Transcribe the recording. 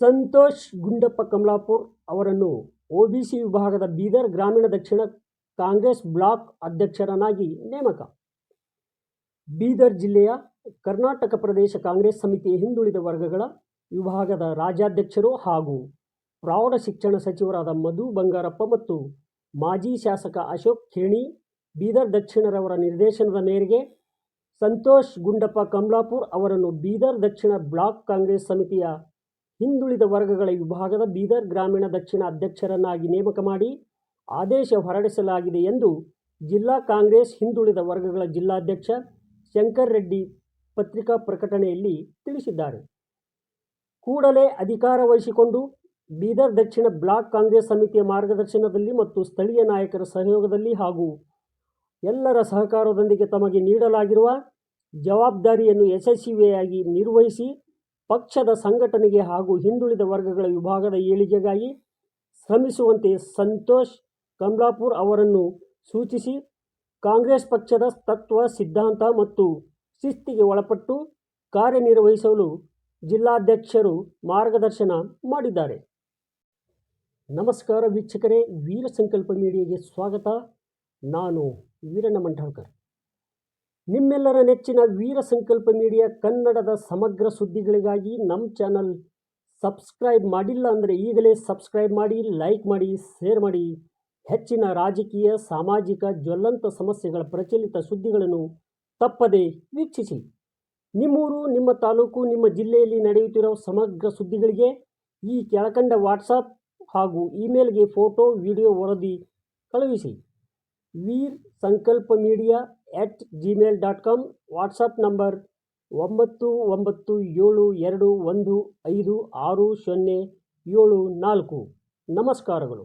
ಸಂತೋಷ್ ಗುಂಡಪ್ಪ ಕಮಲಾಪುರ್ ಅವರನ್ನು ಒಬಿಸಿ ವಿಭಾಗದ ಬೀದರ್ ಗ್ರಾಮೀಣ ದಕ್ಷಿಣ ಕಾಂಗ್ರೆಸ್ ಬ್ಲಾಕ್ ಅಧ್ಯಕ್ಷರನ್ನಾಗಿ ನೇಮಕ. ಬೀದರ್ ಜಿಲ್ಲೆಯ ಕರ್ನಾಟಕ ಪ್ರದೇಶ ಕಾಂಗ್ರೆಸ್ ಸಮಿತಿಯ ಹಿಂದುಳಿದ ವರ್ಗಗಳ ವಿಭಾಗದ ರಾಜ್ಯಾಧ್ಯಕ್ಷರು ಹಾಗೂ ಪ್ರೌಢ ಶಿಕ್ಷಣ ಸಚಿವರಾದ ಮಧು ಬಂಗಾರಪ್ಪ ಮತ್ತು ಮಾಜಿ ಶಾಸಕ ಅಶೋಕ್ ಖೇಣಿ, ಬೀದರ್ ದಕ್ಷಿಣರವರ ನಿರ್ದೇಶನದ ಮೇರೆಗೆ ಸಂತೋಷ್ ಗುಂಡಪ್ಪ ಕಮಲಾಪುರ್ ಅವರನ್ನು ಬೀದರ್ ದಕ್ಷಿಣ ಬ್ಲಾಕ್ ಕಾಂಗ್ರೆಸ್ ಸಮಿತಿಯ ಹಿಂದುಳಿದ ವರ್ಗಗಳ ವಿಭಾಗದ ಬೀದರ್ ಗ್ರಾಮೀಣ ದಕ್ಷಿಣ ಅಧ್ಯಕ್ಷರನ್ನಾಗಿ ನೇಮಕ ಮಾಡಿ ಆದೇಶ ಹೊರಡಿಸಲಾಗಿದೆ ಎಂದು ಜಿಲ್ಲಾ ಕಾಂಗ್ರೆಸ್ ಹಿಂದುಳಿದ ವರ್ಗಗಳ ಜಿಲ್ಲಾಧ್ಯಕ್ಷ ಶಂಕರ್ ರೆಡ್ಡಿ ಪತ್ರಿಕಾ ಪ್ರಕಟಣೆಯಲ್ಲಿ ತಿಳಿಸಿದ್ದಾರೆ. ಕೂಡಲೇ ಅಧಿಕಾರ ವಹಿಸಿಕೊಂಡು ಬೀದರ್ ದಕ್ಷಿಣ ಬ್ಲಾಕ್ ಕಾಂಗ್ರೆಸ್ ಸಮಿತಿಯ ಮಾರ್ಗದರ್ಶನದಲ್ಲಿ ಮತ್ತು ಸ್ಥಳೀಯ ನಾಯಕರ ಸಹಯೋಗದಲ್ಲಿ ಹಾಗೂ ಎಲ್ಲರ ಸಹಕಾರದೊಂದಿಗೆ ತಮಗೆ ನೀಡಲಾಗಿರುವ ಜವಾಬ್ದಾರಿಯನ್ನು ಯಶಸ್ವಿಯಾಗಿ ನಿರ್ವಹಿಸಿ ಪಕ್ಷದ ಸಂಘಟನೆಗೆ ಹಾಗೂ ಹಿಂದುಳಿದ ವರ್ಗಗಳ ವಿಭಾಗದ ಏಳಿಗೆಗಾಗಿ ಶ್ರಮಿಸುವಂತೆ ಸಂತೋಷ್ ಕಮ್ಲಾಪುರ್ ಅವರನ್ನು ಸೂಚಿಸಿ, ಕಾಂಗ್ರೆಸ್ ಪಕ್ಷದ ತತ್ವ, ಸಿದ್ಧಾಂತ ಮತ್ತು ಶಿಸ್ತಿಗೆ ಒಳಪಟ್ಟು ಕಾರ್ಯನಿರ್ವಹಿಸಲು ಜಿಲ್ಲಾಧ್ಯಕ್ಷರು ಮಾರ್ಗದರ್ಶನ ಮಾಡಿದ್ದಾರೆ. ನಮಸ್ಕಾರ ವೀಕ್ಷಕರೇ ವೀರ ಸಂಕಲ್ಪ ಮೀಡಿಯಾಗೆ ಸ್ವಾಗತ. ನಾನು ವೀರಣ್ಣ ಮಂಠಾಳ್ಕರ್. ನಿಮ್ಮೆಲ್ಲರ ನೆಚ್ಚಿನ ವೀರ ಸಂಕಲ್ಪ ಮೀಡಿಯಾ ಕನ್ನಡದ ಸಮಗ್ರ ಸುದ್ದಿಗಳಿಗಾಗಿ ನಮ್ಮ ಚಾನಲ್ ಸಬ್ಸ್ಕ್ರೈಬ್ ಮಾಡಿಲ್ಲ ಅಂದರೆ ಈಗಲೇ ಸಬ್ಸ್ಕ್ರೈಬ್ ಮಾಡಿ, ಲೈಕ್ ಮಾಡಿ, ಶೇರ್ ಮಾಡಿ. ಹೆಚ್ಚಿನ ರಾಜಕೀಯ, ಸಾಮಾಜಿಕ ಜ್ವಲಂತ ಸಮಸ್ಯೆಗಳ ಪ್ರಚಲಿತ ಸುದ್ದಿಗಳನ್ನು ತಪ್ಪದೆ ವೀಕ್ಷಿಸಿ. ನಿಮ್ಮೂರು, ನಿಮ್ಮ ತಾಲೂಕು, ನಿಮ್ಮ ಜಿಲ್ಲೆಯಲ್ಲಿ ನಡೆಯುತ್ತಿರುವ ಸಮಗ್ರ ಸುದ್ದಿಗಳಿಗೆ ಈ ಕೆಳಕಂಡ ವಾಟ್ಸಪ್ ಹಾಗೂ ಇಮೇಲ್ಗೆ ಫೋಟೋ, ವಿಡಿಯೋ ವರದಿ ಕಳುಹಿಸಿ. Veer Sankalpa media at Gmail dot com WhatsApp number ಒಂಬತ್ತು ಒಂಬತ್ತು ಏಳು ಎರಡು ಒಂದು ಐದು ಆರು ಸೊನ್ನೆ ಏಳು ನಾಲ್ಕು. ನಮಸ್ಕಾರಗಳು.